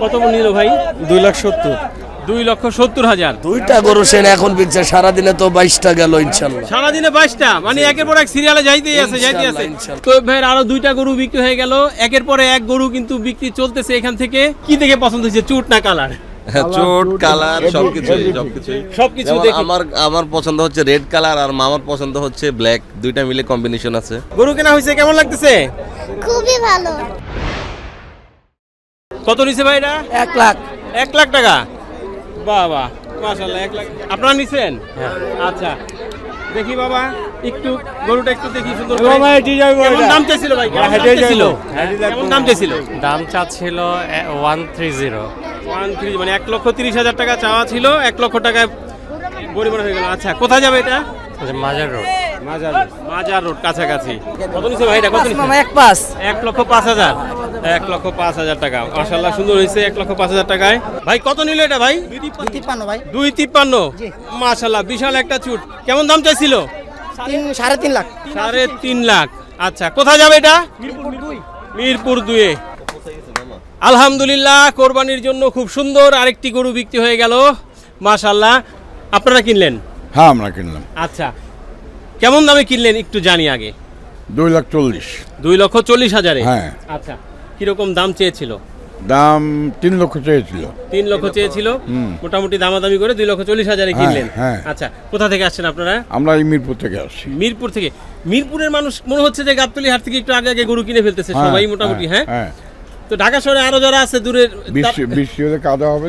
কত নিল ভাই? দুই লাখ সত্তর। দুই লক্ষ সত্তর হাজার। দুইটা গরু সেন এখন বিকছে সারাদিনে তো বাইশটা গেল ইনশাল্লাহ। সারাদিনে বাইশটা? মানে একের পর এক সিরিয়ালে যাইতেই আছে যাইতেই আছে। তো ভাইয়ের আরও দুইটা গরু বিক্রি হয়ে গেল। একের পরে এক গরু কিন্তু বিক্রি চলতেছে এখান থেকে। কি দেখে পছন্দ হয়েছে? চুট না কালার? হ্যাঁ, চোট কালার সবকিছুই সবকিছুই সবকিছু। আমার আমার পছন্দ হচ্ছে রেড কালার আর মামার পছন্দ হচ্ছে ব্ল্যাক দুইটা মিলে কম্বিনেশন আছে। গরু কেনা হয়েছে কেমন লাগতেছে? খুবই ভালো। কত নিছে ভাই এটা? এক লাখ। এক লাখ টাকা? বাহ বাহ মাশাল্লাহ এক লাখ। আপনারা নিছেন? আচ্ছা। দেখি বাবা একটু গরুটা একটু দেখি সুন্দর কেমন। দাম চাইছিল ভাই? কেমন চাইছিল? যাব, কেমন দাম চাইছিল? দাম চাচ্ছিল one three zero one three মানে এক লক্ষ তিরিশ হাজার টাকা চাওয়া ছিল এক লক্ষ টাকায় পরিমাণ হয়ে গেল। আচ্ছা কোথায় যাবে এটা? মাজার রোড। মাজার রোড। মাজার রোড কাছাকাছি। কত নিছে ভাই এটা? কত নিছে? এক পাঁচ। এক লক্ষ পাঁচ হাজার। এক লক্ষ পাঁচ হাজার টাকা। মাশাল্লাহ সুন্দর হয়েছে এক লক্ষ পাঁচ হাজার টাকায়। ভাই কত নিল এটা ভাই? তিপ্পান্ন ভাই। দুই তিপ্পান্ন? মাশাল্লাহ বিশাল একটা চুট। কেমন দাম চাইছিল? সাড়ে তিন লাখ। সাড়ে তিন লাখ। আচ্ছা কোথায় যাবে এটা? মিরপুর দুয়ে আলহামদুলিল্লাহ কোরবানির জন্য খুব সুন্দর আরেকটি গরু বিক্রি হয়ে গেল। মাশাল্লাহ আপনারা কিনলেন? হ্যাঁ আমরা কিনলাম। আচ্ছা কেমন দামে কিনলেন? একটু জানি আগে। দুই লাখ চল্লিশ। দুই লক্ষ চল্লিশ হাজারে? হ্যাঁ। আচ্ছা। কীরকম দাম চেয়েছিল? দাম তিন লক্ষ চেয়েছিল। তিন লক্ষ চেয়েছিল? মোটামুটি দামাদামি করে দুই লক্ষ চল্লিশ হাজারে হ্যাঁ, কিনলেন। হ্যাঁ। আচ্ছা কোথা থেকে আসছেন আপনারা? আমরা এই মিরপুর থেকে আসছি। মিরপুর থেকে। মিরপুরের মানুষ মনে হচ্ছে যে গাবতলি হাট থেকে একটু আগে আগে গরু কিনে ফেলতেছে হ্যাঁ, সবাই মোটামুটি হ্যাঁ তো ঢাকা শহরে আরও যারা আছে দূরের বৃষ্টি হলে কাদা হবে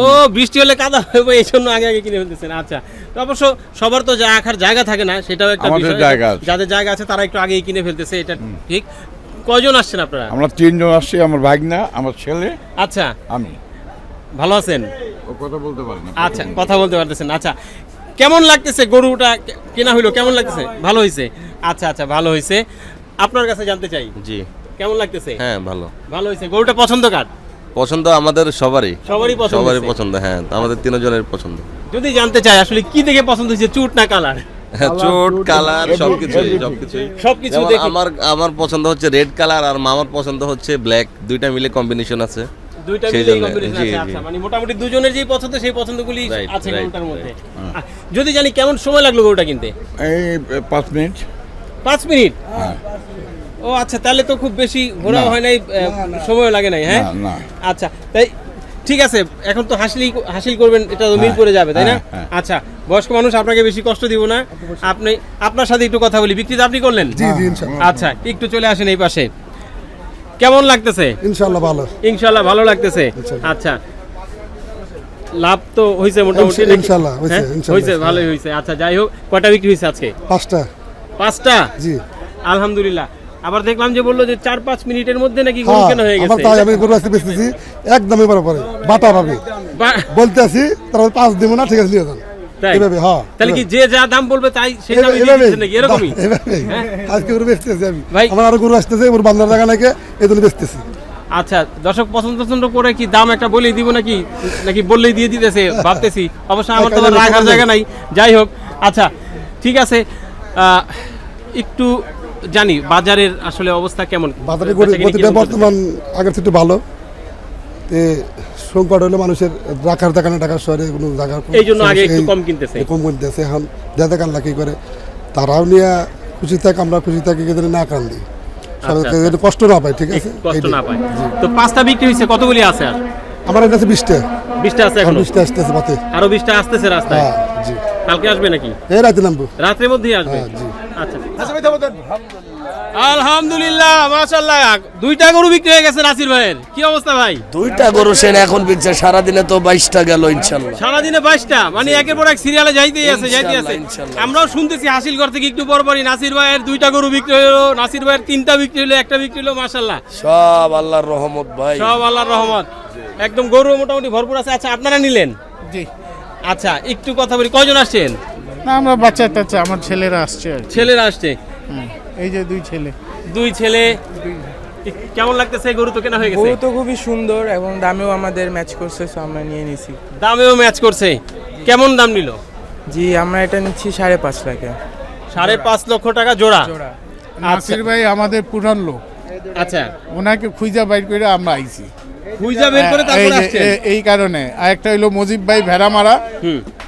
ও বৃষ্টি হলে কাদা হবে এই জন্য আগে আগে কিনে ফেলতেছেন। আচ্ছা তো অবশ্য সবার তো যা রাখার জায়গা থাকে না সেটাও একটা বিষয়। জায়গা যাদের জায়গা আছে তারা একটু আগেই কিনে ফেলতেছে এটা ঠিক। কয়জন আসছেন আপনারা? আমরা তিনজন আসছি আমার ভাগনা আমার ছেলে আচ্ছা। আমি। ভালো আছেন? ও কথা বলতে পারি না। আচ্ছা কথা বলতে পারতেছেন। আচ্ছা কেমন লাগতেছে গরুটা? কেনা হইল কেমন লাগতেছে? ভালো হয়েছে আচ্ছা আচ্ছা ভালো হয়েছে আপনার কাছে জানতে চাই। জি। কেমন লাগতেছে? হ্যাঁ ভালো। ভালো হয়েছে গরুটা পছন্দ কার? পছন্দ আমাদের সবারই। সবারই পছন্দ সবারই পছন্দ হ্যাঁ আমাদের তিনজনের পছন্দ। যদি জানতে চাই আসলে কি দেখে পছন্দ হয়েছে চুট না কালার? চোট কালার সবকিছুই সবকিছুই। সবকিছু আমার আমার পছন্দ হচ্ছে রেড কালার আর মামার পছন্দ হচ্ছে ব্ল্যাক দুইটা মিলে কম্বিনেশন আছে। দুইটা আচ্ছা মানে মোটামুটি দুজনের যেই পছন্দ সেই পছন্দগুলি আছে গরুটার মধ্যে। যদি জানি কেমন সময় লাগল গরুটা কিনতে? এই পাঁচ মিনিট। পাঁচ মিনিট? হ্যাঁ। ও আচ্ছা তাহলে তো খুব বেশি ঘোরাও না। হয় নাই সময় লাগে নাই হ্যাঁ। আচ্ছা তাই ঠিক আছে এখন তো হাসিল হাসিল করবেন এটা তো মিরপুরে যাবে তাই না? হ্যাঁ, হ্যাঁ। আচ্ছা বয়স্ক মানুষ আপনাকে বেশি কষ্ট দিব না। আপনি আপনার সাথে একটু কথা বলি। বিক্রি তো আপনি করলেন? জি জি ইনশাল্লাহ। আচ্ছা একটু চলে আসেন এই পাশে। কেমন লাগতেছে? ইনশাল্লাহ ভালো। ইনশাল্লাহ ভালো লাগতেছে। আচ্ছা লাভ তো হয়েছে মোটামুটি ইনশা- নাকি? ইনশাল্লাহ, হয়েছে, হ্যাঁ? ইনশাল্লাহ। হয়েছে ভালোই হয়েছে আচ্ছা যাই হোক কয়টা বিক্রি হয়েছে আজকে? পাঁচটা। পাঁচটা? জি। আলহামদুলিল্লাহ। আবার দেখলাম যে বলল যে চার পাঁচ মিনিটের মধ্যে নাকি গরু হ্যাঁ কেনা হয়ে গেছে। তাই আমি গরু আসতে বেচতেছি একদমই বরাবর বাটা বলতে তারপর পাঁচ দিব না ঠিক আছে নিয়ে যান। এভাবে হ্যাঁ তাহলে কি যে যা দাম বলবে তাই সেই দামে দিয়ে এভাবেই দিচ্ছেন নাকি? এরকমই? হ্যাঁ? আজকে গরু বেচতেছি আমি। আমার আরও গরু আসতেছে ওর বান্দার জায়গা নাকি বেচতেছি। আচ্ছা দর্শক পছন্দ পছন্দ করে কি দাম একটা বলেই দিব নাকি? নাকি বললেই দিয়ে দিতেছে? ভাবতেছি। অবশ্য আমার তো রাখার জায়গা নাই। যাই হোক আচ্ছা ঠিক আছে আহ, একটু জানি বাজারের আসলে অবস্থা কেমন? বাজারে গতিটা বর্তমান আগের থেকে ভালো। তে সংকট হলে মানুষের রাখার জায়গা না ঢাকা শহরে কোনো জায়গা এই জন্য আগে একটু কম কিনতেছে। কম কিনতেছে। এখন দেখা কান্না কি করে তারাও নিয়ে খুশি থাকে আমরা খুশি থাকি কিন্তু না কান্দি। আচ্ছা, কষ্ট না পায় ঠিক আছে? কষ্ট না পায়। তো পাঁচটা বিক্রি হয়েছে কতগুলি আছে আর? আমার কাছে বিশটা। বিশটা আছে এখন বিশটা আসতেছে পাতে আরও বিশটা আসতেছে রাস্তায়? হ্যাঁ জি। কালকে আসবে নাকি? এই রাতে নামবো। রাত্রের মধ্যেই আসবে? হ্যাঁ, জি। আচ্ছা আলহামদুলিল্লাহ মাশাআল্লাহ। দুইটা গরু বিক্রি হয়ে গেছে নাসির ভাইয়ের। কি অবস্থা ভাই? দুইটা গরু সেন এখন বিকছে তো বাইশটা গেল ইনশাল্লাহ সারাদিনে বাইশটা? মানে একের পর এক সিরিয়ালে যাইতেই আছে যাইতেই আছে। আমরাও শুনতেছি হাসিল একটু পরপরই নাসির ভাইয়ের দুইটা গরু বিক্রি হলো নাসির ভাইয়ের তিনটা বিক্রি হলো একটা বিক্রি হলো সব আল্লাহর রহমত ভাই। সব আল্লাহর রহমত। একদম গরু মোটামুটি ভরপুর আছে। আচ্ছা আপনারা নিলেন? জি। আচ্ছা একটু কথা বলি কয়জন আসছেন? না আমরা বাচ্চা টাচ্চা আমার ছেলেরা আসছে আর কি। ছেলেরা আসছে? এই যে দুই ছেলে। দুই ছেলে। কেমন লাগতেছে? গরু তো কেনা হয়ে গেছে। গরু তো খুবই সুন্দর এবং দামেও আমাদের ম্যাচ করছে সো আমরা নিয়ে নিছি। দামেও ম্যাচ করছে। কেমন দাম নিল? জি আমরা এটা নিচ্ছি সাড়ে পাঁচ লাখে। সাড়ে পাঁচ লক্ষ টাকা জোড়া। জোড়া। নাসির ভাই আমাদের পুরান লোক। আচ্ছা। ওনাকে খুঁজা বাইর করে আমরা আইছি। খুঁজা বের করে এই তারপরে এ- এই কারণে। আর একটা হইল মজিব ভাই ভেড়া মারা।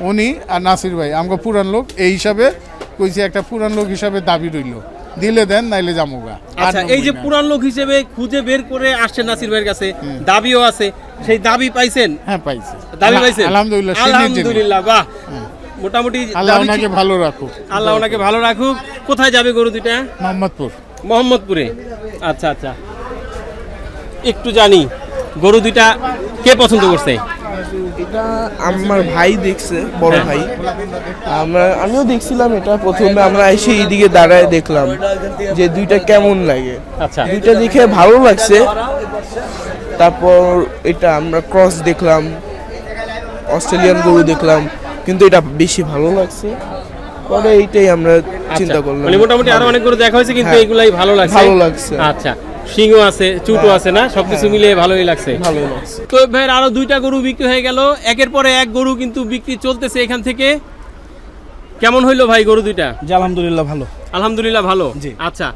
উনি আর নাসির ভাই আমাকে পুরান লোক। এই হিসাবে কইছে একটা পুরান লোক হিসাবে দাবি রইল। দিলে দেন নাইলে জামুগা। আচ্ছা এই যে পুরান লোক হিসেবে খুঁজে বের করে আসছেন নাসির ভাইয়ের কাছে দাবিও আছে। সেই দাবি পাইছেন? হ্যাঁ পাইছে। দাবি পাইছেন? আলহামদুলিল্লাহ আলহামদুলিল্লাহ বাহ। মোটামুটি আল্লাহ ওনাকে ভালো রাখুক। আল্লাহ ওনাকে ভালো রাখুক। কোথায় যাবে গরু দুইটা? মোহাম্মদপুর। মোহাম্মদপুরে। আচ্ছা আচ্ছা। একটু জানি। গরু দুইটা কে পছন্দ করছে? এটা আমার ভাই দেখছে বড় হ্যাঁ। ভাই। আমরা আমিও দেখছিলাম এটা প্রথমে আমরা এসে এইদিকে দাঁড়ায় দেখলাম যে দুইটা কেমন লাগে। আচ্ছা। দুইটা দেখে ভালো লাগছে। তারপর এটা আমরা ক্রস দেখলাম অস্ট্রেলিয়ান গরু দেখলাম কিন্তু এটা বেশি ভালো লাগছে। পরে এইটাই আমরা চিন্তা আচ্ছা, করলাম। মানে মোটামুটি আরও অনেক গরু দেখা হয়েছে কিন্তু হ্যাঁ। এগুলাই ভালো লাগছে। ভালো লাগছে। আচ্ছা। সিংও আছে চুটও আছে না? সবকিছু মিলিয়ে ভালোই লাগছে। ভালো লাগছে। তো ভাইয়ের আরও দুইটা গরু বিক্রি হয়ে গেল। একের পরে এক গরু কিন্তু বিক্রি চলতেছে এখান থেকে। কেমন হইল ভাই গরু দুইটা? জি আলহামদুলিল্লাহ ভালো। আলহামদুলিল্লাহ ভালো? জি। আচ্ছা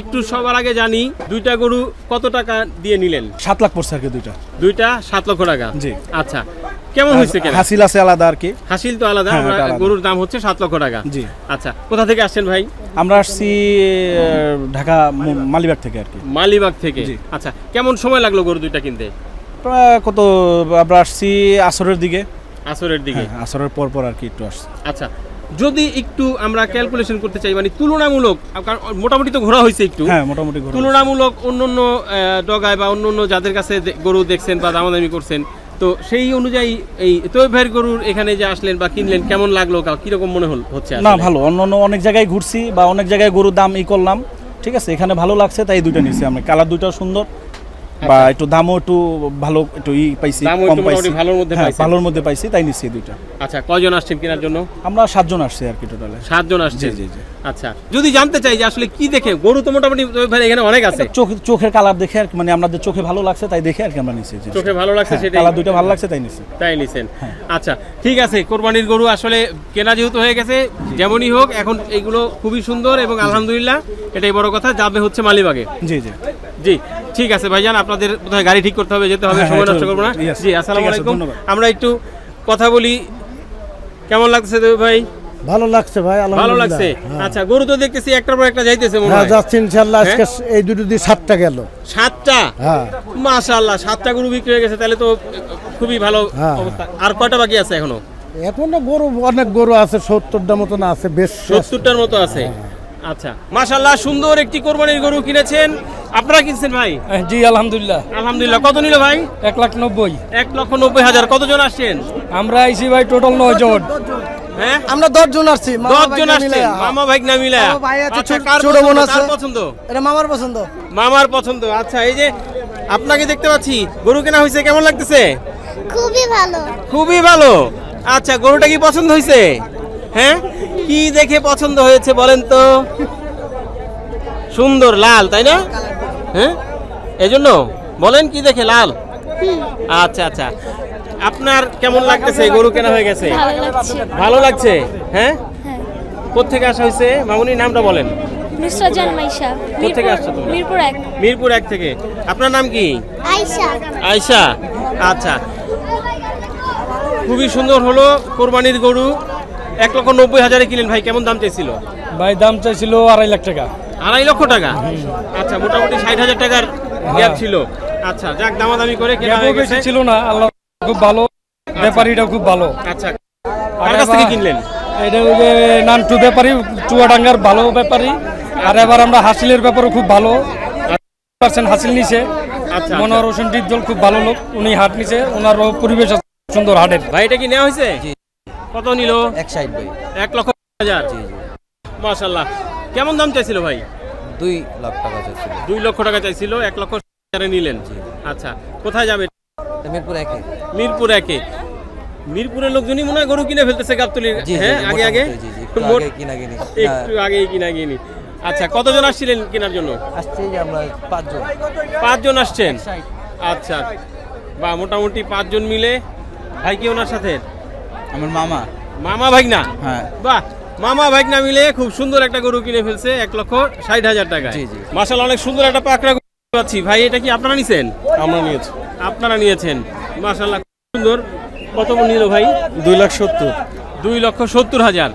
একটু সবার আগে জানি দুইটা গরু কত টাকা দিয়ে নিলেন? সাত লাখ পড়ছে আর কি দুইটা। দুইটা সাত লক্ষ টাকা? জি। আচ্ছা কেমন হয়েছে কেন? হাসিল আছে আলাদা আর কি। হাসিল তো আলাদা হ্যাঁ, আলাদা। গরুর দাম হচ্ছে সাত লক্ষ টাকা। জি। আচ্ছা কোথা থেকে আসছেন ভাই? আমরা আসছি ঢাকা মালিবাগ থেকে আর কি। মালিবাগ থেকে? জি। আচ্ছা কেমন সময় লাগল গরু দুইটা কিনতে? প্রায় কত আমরা আসছি আসরের দিকে। আসরের দিকে? হ্যাঁ আসরের পর পর আর কি একটু আসছি। আচ্ছা যদি একটু আমরা ক্যালকুলেশন করতে চাই মানে তুলনামূলক কারণ মোটামুটি তো ঘোরা হয়েছে একটু। হ্যাঁ মোটামুটি তুলনামূলক অন্য অন্য ডগায় বা অন্য অন্য যাদের কাছে গরু দেখছেন বা দামাদামি করছেন তো সেই অনুযায়ী এই তৈব ভাইয়ের গরুর এখানে যে আসলেন বা কিনলেন কেমন লাগল কীরকম মনে হল হচ্ছে না ভালো। অন্য অন্য অনেক জায়গায় ঘুরছি বা অনেক জায়গায় গরুর দাম ই করলাম। ঠিক আছে এখানে ভালো লাগছে তাই দুইটা নিছি আমরা কালার দুইটা সুন্দর। বা একটু দামও একটু ভালো একটু ই পাইছি কম পাইছি। ভালোর মধ্যে হ্যাঁ, পাইছেন। ভালোর মধ্যে পাইছি তাই নিছি এই দুইটা। আচ্ছা কয়জন আসছেন কেনার জন্য? আমরা সাতজন আসছি আর কি টোটালে সাতজন আসছেন? জি, জি। আচ্ছা যদি জানতে চাই যে আসলে কি দেখে গরু তো মোটামুটি ভাই এখানে অনেক আছে। চোখ চোখের কালার দেখে আর মানে আমাদের চোখে ভালো লাগছে তাই দেখে আর কি আমরা নিছি চোখে ভালো লাগছে হ্যাঁ, সেটাই। কালার দুইটা ভালো লাগছে তাই নিছি। তাই নিছেন। হ্যাঁ। আচ্ছা ঠিক আছে কোরবানির গরু আসলে কেনা যেহেতু হয়ে গেছে যেমনই হোক এখন এইগুলো খুবই সুন্দর এবং আলহামদুলিল্লাহ এটাই বড় কথা যাবে হচ্ছে মালিবাগে। জি জি। জি ঠিক আছে ভাইজান আপনাদের কোথায় গাড়ি ঠিক করতে হবে যেতে হবে হ্যাঁ, সময় হ্যাঁ, নষ্ট করব না। জি আসসালামু আলাইকুম। আমরা একটু কথা বলি কেমন লাগছে ভাই? ভালো লাগছে ভাই ভালো লাগছে? আচ্ছা গরু তো দেখতেছি একটার পর একটা যাইতেছে মনে হ্যাঁ হয়। যাচ্ছি ইনশাল্লাহ আজকে হ্যাঁ? এই দুটো দিয়ে সাতটা গেল। সাতটা? হ্যাঁ। মাশাআল্লাহ সাতটা গরু বিক্রি হয়ে গেছে তাহলে তো খুবই ভালো হ্যাঁ। অবস্থা। আর কয়টা বাকি আছে এখনও? এখনও গরু অনেক গরু আছে সত্তরটা মতন আছে বেশ সত্তরটার মতো আছে। আচ্ছা। মাশাল্লাহ সুন্দর একটি কোরবানির গরু কিনেছেন। আপনারা কিনছেন ভাই? জি আলহামদুলিল্লাহ। আলহামদুলিল্লাহ কত নিল ভাই? এক লাখ নব্বই। এক লক্ষ নব্বই হাজার। কতজন আসছেন? আমরা আইসি ভাই টোটাল নয় জন। হ্যাঁ? আমরা দশ জন আসছি দশ জন মামা ভাই না মিলা মামা ভাই আছে, আচ্ছা, ছোট- বোন পছন্দ? আছে। পছন্দ? এটা মামার পছন্দ। মামার পছন্দ। আচ্ছা এই যে আপনাকে দেখতে পাচ্ছি গরু কেনা হয়েছে কেমন লাগতেছে? খুবই ভালো। খুবই ভালো। আচ্ছা গরুটা কি পছন্দ হয়েছে? হ্যাঁ? কি দেখে পছন্দ হয়েছে বলেন তো? সুন্দর লাল তাই না? হ্যাঁ? এই জন্য বলেন কি দেখে লাল? আচ্ছা আচ্ছা। আপনার কেমন লাগতেছে? গরু কেনা হয়ে গেছে? ভালো লাগছে। হ্যাঁ? হ্যাঁ। কোথেকে আসা হয়েছে? মামুনির নামটা বলেন। মাইশা। কোত্থেকে আসছো? মিরপুর এক। মিরপুর এক থেকে। আপনার নাম কি? আয়শা। আচ্ছা। খুবই সুন্দর হলো কোরবানির গরু। এক লক্ষ নব্বই হাজারে কিনেন ভাই কেমন দাম চাইছিল? ভাই দাম চাইছিল আড়াই লাখ টাকা। আড়াই লক্ষ টাকা? আচ্ছা মোটামুটি ষাট হাজার টাকার গ্যাপ ছিল। আচ্ছা যাক দামাদামি করে কেনা বেশি ছিল না আল্লাহ খুব ভালো ব্যাপারীটা খুব ভালো। আচ্ছা। কার কাছ থেকে কিনলেন? এটা ওই যে নানটু ব্যাপারী চুয়াডাঙ্গার ভালো ব্যাপারী। আর এবার আমরা হাসিলের ব্যাপারও খুব ভালো। পার্সেন্ট হাসিল নিছে। আচ্ছা মনোহর হোসেন ডিপজল খুব ভালো লোক উনি হাট নিছে পরিবেশ সুন্দর হাটের। ভাই এটা কি নেওয়া হয়েছে? কত নিল? এক সাইড ভাই এক লক্ষ হাজার? মাশাল্লাহ। কেমন দাম চাইছিল ভাই? দুই লাখ টাকা চাইছিল। দুই লক্ষ টাকা চাইছিল এক লক্ষ হাজারে নিলেন। আচ্ছা কোথায় যাবে? মিরপুর একে। মিরপুর একে। মিরপুরের লোকজনই মনে হয় গরু কিনে ফেলতেছে গাবতলির। হ্যাঁ আগে আগে? একটু আগেই কিনা কিনি আচ্ছা কতজন আসছিলেন কেনার জন্য? আসছে আমরা পাঁচজন। পাঁচজন আসছেন? আচ্ছা বা মোটামুটি পাঁচজন মিলে। ভাই কি ওনার সাথে? আমার মামা। মামা ভাগনা? হ্যাঁ। বাহ মামা ভাগনা মিলে খুব সুন্দর একটা গরু কিনে ফেলছে এক লক্ষ ষাট হাজার টাকা জি, জি। মাসাল অনেক সুন্দর একটা পাকড়া গরু পাচ্ছি। ভাই এটা কি আপনারা নিছেন? আমরা নিয়েছি। আপনারা নিয়েছেন। মাশাল্লাহ খুব সুন্দর। কত নিল ভাই? দুই লাখ সত্তর। দুই লক্ষ সত্তর হাজার।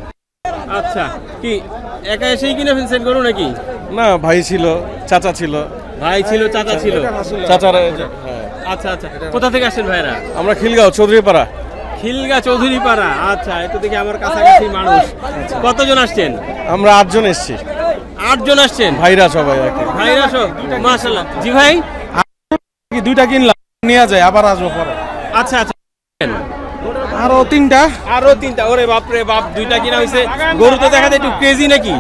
আচ্ছা কি একা এসেই কিনে ফেলছেন গরু নাকি? না ভাই ছিল চাচা ছিল। ভাই ছিল চাচা ছিল। চাচারা আচ্ছা আচ্ছা কোথা থেকে আসেন ভাইরা? আমরা খিলগাঁও চৌধুরীপাড়া। খিলগা চৌধুরী পাড়া আচ্ছা এটা দেখি আমার কাছাকাছি মানুষ। কতজন আসছেন? আমরা আটজন এসেছি। আটজন আসছেন? ভাইরা সবাই ভাইরা সব? মাশাল্লাহ জি ভাই? দুইটা কিনলাম নিয়ে যায় আবার আসব পরে। আচ্ছা আচ্ছা। আরও তিনটা? আরও তিনটা। ওরে বাপ রে বাপ দুইটা কিনা হয়েছে গরু তো দেখা যায় একটু ক্রেজি নাকি?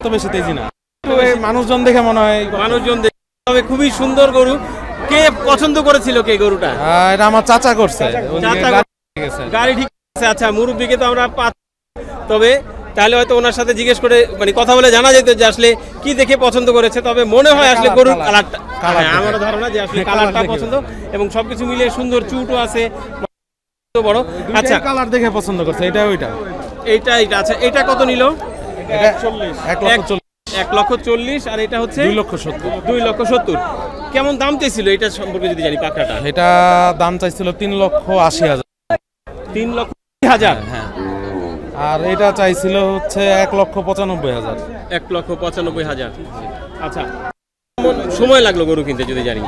তো বেশি তেজি না। মানুষজন দেখে মনে হয় মানুষজন দেখে তবে খুবই সুন্দর গরু। কে পছন্দ করেছিল কে গরুটা? এটা আমার চাচা করছে। গাড়ি ঠিক আছে আচ্ছা মুরব্বীকে তো আমরা পা তবে তাহলে হয়তো ওনার সাথে জিজ্ঞেস করে মানে কথা বলে জানা যেত যে আসলে কি দেখে পছন্দ করেছে তবে মনে হয় আসলে গরুর কালারটা হ্যাঁ, আমারও ধারণা যে আসলে কালারটা পছন্দ এবং সবকিছু মিলে সুন্দর চুটও আছে বড়। আচ্ছা। কালার দেখে পছন্দ করছে এটা ওইটা। এইটা এইটা আচ্ছা এটা কত নিল? এক লক্ষ চল্লিশ। আর এটা হচ্ছে? দুই লক্ষ সত্তর। দুই লক্ষ সত্তর। কেমন দাম চেয়েছিল এটা সম্পর্কে যদি জানি পাকড়াটা এটা দাম চাইছিল তিন লক্ষ আশি হাজার। তিন লক্ষ হাজার। হ্যাঁ। আর এটা চাইছিল হচ্ছে এক লক্ষ পঁচানব্বই হাজার। এক লক্ষ পঁচানব্বই হাজার। আচ্ছা। সময় লাগল গরু কিনতে যদি জানি?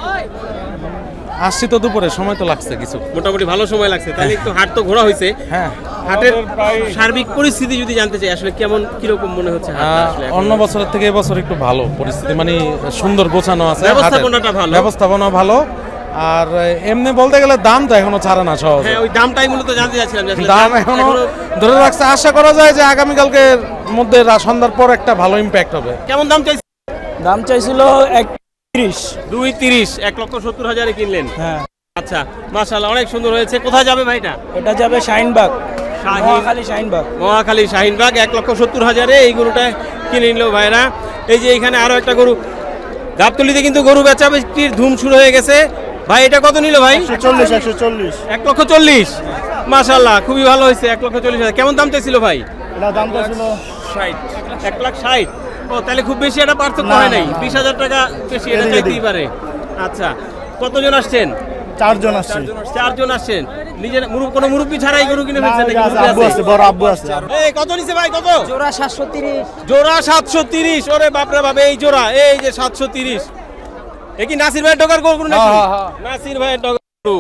আসছি তো দুপুরে সময় তো লাগছে কিছু। মোটামুটি ভালো সময় লাগছে। তাহলে একটু হাট তো ঘোরা হয়েছে। হ্যাঁ। হাটের সার্বিক পরিস্থিতি যদি জানতে চাই আসলে কেমন কীরকম মনে হচ্ছে? অন্য বছরের থেকে এবছর একটু ভালো পরিস্থিতি মানে সুন্দর গোছানো আছে ব্যবস্থাপনাটা ভালো। ব্যবস্থাপনা ভালো। আর এমনি বলতে গেলে দাম তো এখনও ছাড়ে না সহজ। হ্যাঁ ওই দামটাই মূলত জানতে চাচ্ছিলাম দাম এখনও ধরে রাখছে। আশা করা যায় যে আগামীকালকে মধ্যে রা- সন্ধ্যার পর একটা ভালো ইম্প্যাক্ট হবে। কেমন দাম চাইছে? দাম চাইছিল এক তিরিশ। দুই তিরিশ এক লক্ষ সত্তর হাজারে কিনলেন। হ্যাঁ। আচ্ছা মাশাআল্লাহ অনেক সুন্দর হয়েছে। কোথায় যাবে ভাইটা? এটা যাবে শাহিনবাগ। শাহিন মহাখালী শাহিনবাগ। মহাখালী শাহিনবাগ এক লক্ষ সত্তর হাজারে এই গরুটা কিনে নিল ভাইরা। এই যে এখানে আরও একটা গরু গাবতলিতে কিন্তু গরু বেচা বিক্রির ধুম শুরু হয়ে গেছে। ভাই এটা কত নিল ভাই? চল্লিশ একশো চল্লিশ। এক লক্ষ চল্লিশ। মাশাল্লাহ খুবই ভালো হয়েছে এক লক্ষ চল্লিশ হাজার। কেমন দাম চাইছিল ভাই? দাম চাইছিল ষাট। এক লাখ ষাট। ও তাহলে খুব বেশি একটা পার্থক্য হয় নাই। বিশ হাজার টাকা বেশি এটা চাইতেই পারে। আচ্ছা কতজন আসছেন? চারজন আসছে। চারজন আসছেন। নিজের কোনো মুরব্বী ছাড়াই গরু কিনে ফেলছেন নাকি মুরব্বি আছে? বড় আব্বু আছে। এই কত নিছে ভাই কত? জোড়া সাতশো তিরিশ। জোড়া সাতশো তিরিশ ওরে বাপরে বাপ এই জোড়া এই যে সাতশো তিরিশ। এ কি নাসির ভাইয়ের ডগার গরু নাকি? নাসির ভাইয়ের ডগার গরু।